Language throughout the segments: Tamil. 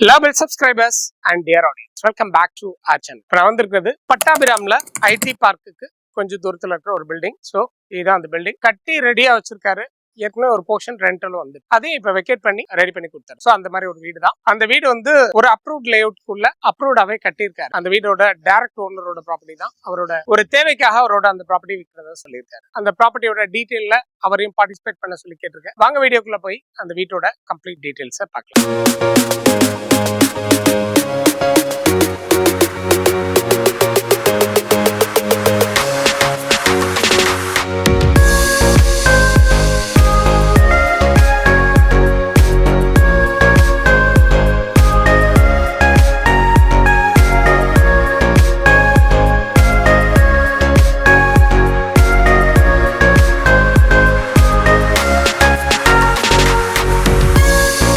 Love subscribers and dear audience welcome back to our channel இப்போ நான் வந்திருக்கிறது பட்டாபிராம்ல ஐடி பார்க்குக்கு கொஞ்சம் தூரத்தில் இருக்கிற ஒரு பில்டிங் ஸோ இதுதான் அந்த பில்டிங் கட்டி ரெடியா வச்சிருக்காரு ஏற்கனவே ஒரு போர்ஷன் ரெண்டலும் வந்து அதையும் இப்போ வெக்கேட் பண்ணி ரெடி பண்ணி கொடுத்தாரு ஸோ அந்த மாதிரி ஒரு வீடு தான். அந்த வீடு வந்து ஒரு அப்ரூவ்ட் லேஅவுட்குள்ள அப்ரூவ்டாவே கட்டியிருக்காரு. அந்த வீடோட டைரக்ட் ஓனரோட ப்ராப்பர்ட்டி தான். அவரோட ஒரு தேவைக்காக அவரோட அந்த ப்ராப்பர்ட்டி விற்கிறதா சொல்லியிருக்காரு. அந்த ப்ராப்பர்ட்டியோட டீட்டெயில அவரையும் பார்ட்டிசிபேட் பண்ண சொல்லி கேட்டிருக்கேன். வாங்க வீடியோக்குள்ள போய் அந்த வீட்டோட கம்ப்ளீட் டீட்டெயில்ஸை பார்க்கலாம்.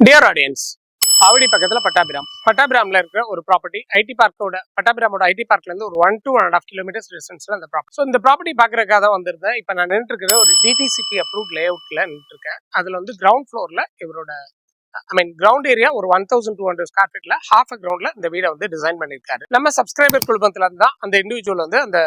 டியர் ஆடியன்ஸ் ஆவடி பக்கத்துல பட்டாபிராம். பட்டாபிராம்ல இருக்கிற ஒரு ப்ராப்பர்ட்டி ஐடி பார்க்கோட பட்டாபிராமோட ஐடி பார்க்லேருந்து ஒரு one two and half kilometres டிஸ்டன்ஸில் அந்த ப்ராப்பர்ட்டி ஸோ இந்த ப்ராப்பர்ட்டி பார்க்குறக்காக தான் வந்திருந்தேன். இப்போ நான் நின்றுருக்கிற ஒரு டிடிசிபி அப்ரூவ் லே அவுட்டில் நின்றுருக்கேன் அதில் வந்து கிரவுண்ட் ஃப்ளோரில் இவரோட ஐ மீன் கிரவுண்ட் ஏரியா ஒரு one thousand two hundred square ஃபீட்ல half கிரவுண்ட்ல இந்த வீடை வந்து டிசைன் பண்ணியிருக்காரு. நம்ம சப்ஸ்கிரைபர் குழுமத்துல இருந்தா தான் அந்த இண்டிவிஜுவல் வந்து அந்த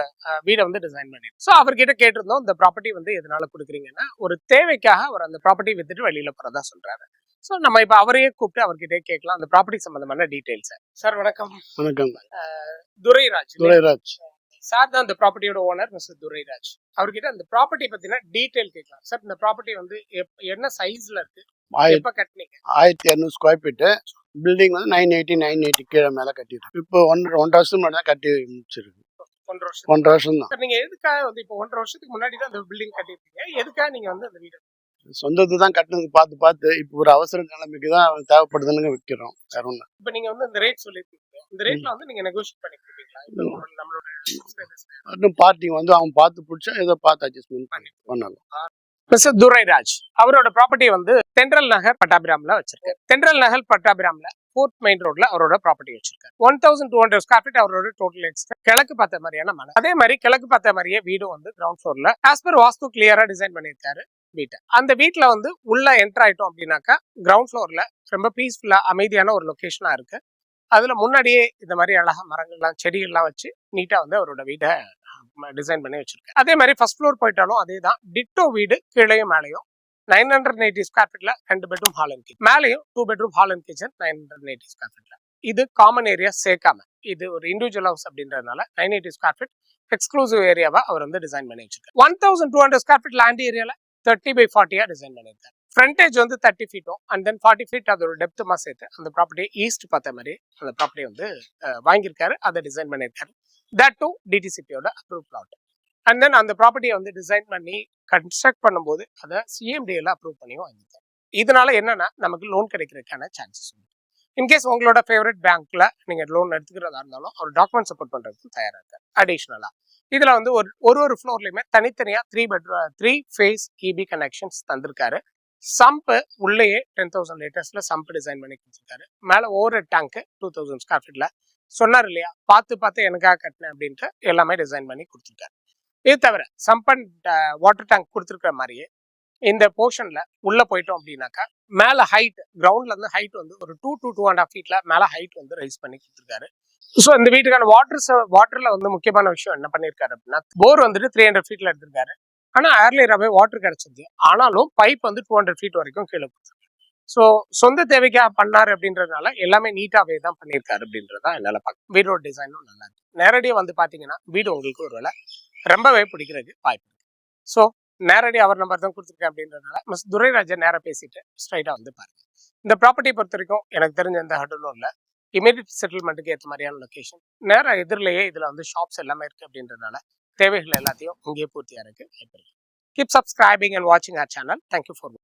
வீடை வந்து டிசைன் பண்ணிருக்கு ஸோ அவர்கிட்ட கேட்டிருந்தோம் இந்த ப்ராப்பர்ட்டி வந்து எதனால கொடுக்குறீங்கன்னா. ஒரு தேவைக்காக அவர் அந்த ப்ராப்பர்ட்டி வித்துட்டு வெளியில போறதா சொல்றாரு. ஸோ நம்ம இப்போ அவரையே கூப்பிட்டு அவர்கிட்டே கேட்கலாம். அந்த ப்ராப்பர்ட்டி சம்பந்தமான டீடைல்ஸ் சார் வணக்கம். வணக்கம். துரைராஜ் துரைராஜ். சார் தான் அந்த ப்ராப்பர்ட்டியோட ஓனர் மிஸ்டர் துரைராஜ். அவர்கிட்ட அந்த ப்ராப்பர்ட்டி பத்தின டீடைல் கேட்கலாம். சார் இந்த ப்ராப்பர்ட்டி வந்து என்ன சைஸ்ல இருக்கு? எப்ப கட்டினீங்க? ஆயிரத்தி இரநூறு ஸ்கொயர் ஃபீட்டு பில்டிங் வந்து நைன் எயிட்டி நைன் எயிட்டி கீழே மேலே கட்டிட்டு இப்போ ஒன்றரை ஒன்றரை வருஷம் முன்னாடி தான் கட்டி முடிச்சிருக்கு. ஒன்றரை வருஷம் ஒன்றரை வருஷம் தான் சார் நீங்க எதுக்காக வந்து இப்போ ஒன்றரை வருஷத்துக்கு முன்னாடி தான் அந்த பில்டிங் கட்டிருக்கீங்க எதுக்காக நீங்க வந்து அந்த வீடு சொந்தத்தை தான் கட்டினது பார்த்து பார்த்து இப்போ ஒரு அவசர நிலைமைக்கு தான் தேவைப்படுதுன்னு விற்கிறோம் வேற ஒன்று இப்போ நீங்க வந்து இந்த ரேட் சொல்லிருக்கீங்க. இந்த ரேட்ல வந்து நீங்க நெகோஷியேட் பண்ணி கொடுப்பீங்களா இப்போ நம்ம- நம்மளோட subscribers. இன்னும் பார்ட்டி வந்து அவங்க பார்த்து பிடிச்சா ஏதோ பார்த்து அட்ஜஸ்ட்மெண்ட் பண்ணி. பண்ணலாம். மிஸ்டர் துரைராஜ் அவரோட ப்ராப்பர்ட்டி வந்து தென்றல் நகர் பட்டாபிராம்ல வச்சிருக்காரு. தென்றல் நகர் பட்டாபிராம்ல ஃபோர்த் மெயின் ரோட்ல அவரோட ப்ராப்பர்ட்டி வச்சிருக்காரு. One thousand two hundred square feet அவரோட டோட்டல் எக்ஸ்ட்ரா கிழக்கு பார்த்த மாதிரியான மலை. அதே மாதிரி கிழக்கு பார்த்த மாதிரியே வீடும் வந்து கிரவுண்ட் ஃப்ளோர்ல ஆஸ் பர் வாஸ்து கிளியரா டிசைன் பண்ணியிருக்காரு. வீட்டை அந்த வீட்டில் வந்து உள்ளே என்டர் ஆகிட்டோம் அப்படின்னாக்கா கிரவுண்ட் ஃப்ளோரில் ரொம்ப பீஸ்ஃபுல்லாக அமைதியான ஒரு லொக்கேஷனாக இருக்குது அதில் முன்னாடியே இந்த மாதிரி அழகா மரங்கள்லாம் செடிகள்லாம் வச்சு நீட்டாக வந்து அவரோட வீட்டை டிசைன் பண்ணி வச்சுருக்கேன் அதே மாதிரி ஃபஸ்ட் ஃப்ளோர் போயிட்டாலும் அதே தான். டிட்டோ வீடு கீழேயும் மேலேயும் நைன் ஹண்ட்ரட் எயிட்டி ஸ்கொயர் ஃபீட்டில் ரெண்டு பெட்ரூம் ஹால் அண்ட் கிச்சன் மேலேயும் two bedroom hall and kitchen nine hundred eighty square ஃபீட்டில் இது காமன் ஏரியா சேர்க்காம. இது ஒரு இண்டிவிஜுவல் ஹவுஸ் அப்படின்றதுனால nine eighty square feet exclusive ஏரியாவை அவர் வந்து டிசைன் பண்ணி வச்சிருக்காரு. One thousand two hundred square feet land ஏரியாவில் தேர்ட்டி பை ஃபார்ட்டியா டிசைன் பண்ணியிருக்காரு ஃப்ரண்டேஜ் வந்து தேர்ட்டி ஃபீட்டும் அண்ட் தென் ஃபார்ட்டி ஃபீட் அதோட டெப்த்துமா சேர்த்து அந்த ப்ராப்பர்ட்டி ஈஸ்ட் பார்த்த மாதிரி அந்த ப்ராப்பர்ட்டி வந்து வாங்கியிருக்காரு அதை டிசைன் பண்ணியிருக்காரு. தட் டூ டிடிசிபியோட அப்ரூவ் பிளாட் அண்ட் தென் அந்த ப்ராப்பர்ட்டியை வந்து டிசைன் பண்ணி கன்ஸ்ட்ரக்ட் பண்ணும்போது அதை சிஎம்டிஎல் அப்ரூவ் பண்ணி வாங்கியிருக்காரு இதனால என்னன்னா நமக்கு லோன் கிடைக்கிறதுக்கான சான்சஸ் உண்டு. இன்கேஸ் உங்களோட ஃபேவரட் பேங்க்ல நீங்கள் லோன் எடுத்துக்கிறதா இருந்தாலும் அவர் டாக்குமெண்ட் சப்போர்ட் பண்ணுறதுக்கு தயாராக. இருக்கார் அடிஷ்னலாக இதில் வந்து ஒரு ஒரு ஒரு ஃப்ளோர்லையுமே தனித்தனியாக three bedroom three phase EB connections தந்திருக்காரு. Sump உள்ளேயே டென் தௌசண்ட் லிட்டர்ஸில் சம்பு டிசைன் பண்ணி கொடுத்துருக்காரு. மேலே ஓவர் டேங்க்கு டூ தௌசண்ட் ஸ்கொயர் ஃபீட்டில் சொன்னார் இல்லையா? பார்த்து பார்த்து எனக்காக கட்டினேன் அப்படின்ட்டு எல்லாமே டிசைன் பண்ணி கொடுத்துருக்காரு. இது தவிர சம்பன் வாட்டர் டேங்க் கொடுத்துருக்குற மாதிரியே இந்த போர்ஷன்ல உள்ள போயிட்டோம் அப்படின்னாக்கா மேல ஹைட் கிரவுண்ட்ல இருந்து ஹைட் வந்து ஒரு two two two and half ஃபீட்ல மேல ஹைட் வந்து ரைஸ் பண்ணி கொடுத்துருக்காரு. ஸோ இந்த வீட்டுக்கான வாட்டர் வாட்டர்ல வந்து முக்கியமான விஷயம் என்ன பண்ணியிருக்காரு அப்படின்னா போர் வந்துட்டு த்ரீ ஹண்ட்ரட் ஃபீட்ல எடுத்திருக்காரு. ஆனால் ஏர்லியராகவே வாட்டர் கிடைச்சிருக்கு ஆனாலும் பைப் வந்து டூ ஹண்ட்ரட் ஃபீட் வரைக்கும் கீழே கொடுத்துருக்கு ஸோ சொந்த தேவைக்காக பண்ணாரு அப்படின்றதுனால எல்லாமே நீட்டாவே தான் பண்ணியிருக்காரு அப்படின்றதா என்னால பார்க்க வீடோட டிசைனும் நல்லா இருக்கு. நேரடியாக வந்து பாத்தீங்கன்னா வீடு உங்களுக்கு ஒரு வேலை ரொம்பவே பிடிக்கிறதுக்கு வாய்ப்பு ஸோ நேரடி அவர் நம்பர் தான் கொடுத்துருக்கேன் அப்படின்றதுனால மிஸ் துரைராஜன் நேராக பேசிட்டு ஸ்ட்ரைட்டா வந்து பாருங்க. இந்த ப்ராப்பர்ட்டியை பொறுத்த வரைக்கும் எனக்கு தெரிஞ்ச எந்த ஹடலும் இல்லை. இமீடியட் செட்டில்மெண்ட்டுக்கு ஏற்ற மாதிரியான லொக்கேஷன் நேரா எதிரிலேயே இதுல வந்து ஷாப்ஸ் எல்லாமே இருக்கு அப்படின்றதுனால தேவைகள் எல்லாத்தையும் இங்கேயே பூர்த்தியா இருக்கு. கீப் சப்ஸ்கிரைபிங் அண்ட் வாட்சிங் our channel thank you for